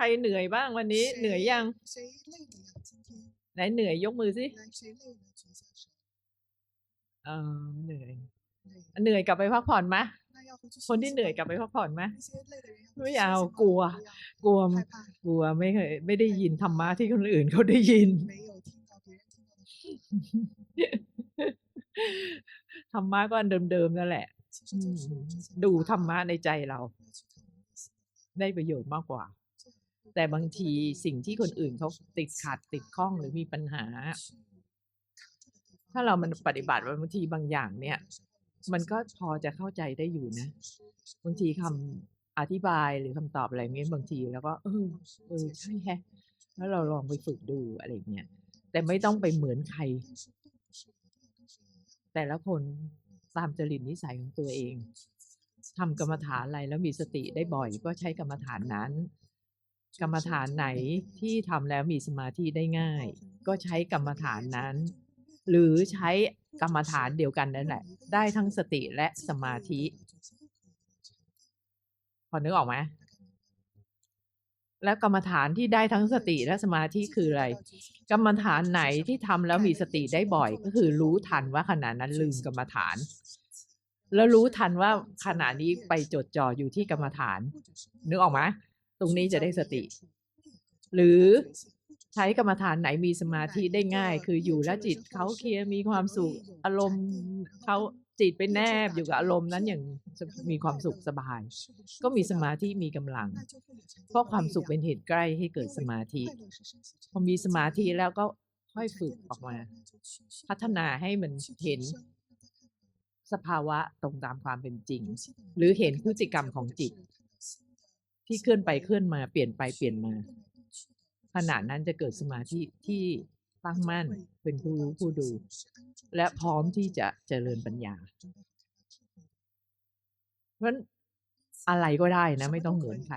ใครเหนื่อยบ้างวันนี้ เหนื่อยยังไหนเหนื่อยยกมือสิเออเหนื่อย เหนื่อยกลับไปพักผ่อนไหมคนที่เหนื่อยกลับไปพักผ่อนไหมไม่เอากลัว กลัว กลัวไม่เคยไม่ได้ยินธรรมะที่คนอื่นเขาได้ยินธรรมะก็เดิมๆนั่นแหละ ดูธรรมะในใจเรา ได้ประโยชน์มากกว่า แต่บางทีสิ่งที่คนอื่นเขาติดขัดติดข้องหรือมีปัญหา ถ้าเรามันปฏิบัติบางทีบางอย่างเนี่ย มันก็พอจะเข้าใจได้อยู่นะ บางทีคำอธิบายหรือคำตอบอะไรเงี้ยบางที แล้วก็ เออเออใช่แฮะแล้วเราลองไปฝึกดูอะไรเงี้ยแต่ไม่ต้องไปเหมือนใคร แต่ละคนตามจริตนิสัยของตัวเองทำกรรมฐานอะไรแล้วมีสติได้บ่อยก็ใช้กรรมฐานนั้น กรรมฐานไหนที่ทำแล้วมีสมาธิได้ง่าย ก็ใช้กรรมฐานนั้น หรือใช้กรรมฐานเดียวกันนั่นแหละ ได้ทั้งสติและสมาธิ พอนึกออกไหมแล้วกรรมฐานที่ได้ทั้งสติและสมาธิคืออะไร กรรมฐานไหนที่ทำแล้วมีสติได้บ่อย ก็คือรู้ทันว่าขณะนั้นลืมกรรมฐาน แล้วรู้ทันว่าขณะนี้ไปจดจ่ออยู่ที่กรรมฐาน นึกออกไหม ตรงนี้จะได้สติ หรือใช้กรรมฐานไหนมีสมาธิได้ง่าย คืออยู่แล้วจิตเขาเคลียร์มีความสุขอารมณ์เขาจิตไปแนบอยู่กับอารมณ์นั้นอย่างมีความสุขสบาย ก็มีสมาธิมีกำลัง เพราะความสุขเป็นเหตุใกล้ให้เกิดสมาธิพอมีสมาธิแล้วก็ค่อยฝึกออกมา พัฒนาให้มันเห็นสภาวะตรงตามความเป็นจริง หรือเห็นพฤติกรรมของจิต ที่เคลื่อนไปเคลื่อนมาเปลี่ยนไปเปลี่ยนมาขณะนั้นจะเกิดสมาธิที่ตั้งมั่นเป็นผู้รู้ผู้ดู และพร้อมที่จะเจริญปัญญา เพราะอะไรก็ได้นะ ไม่ต้องเหมือนใคร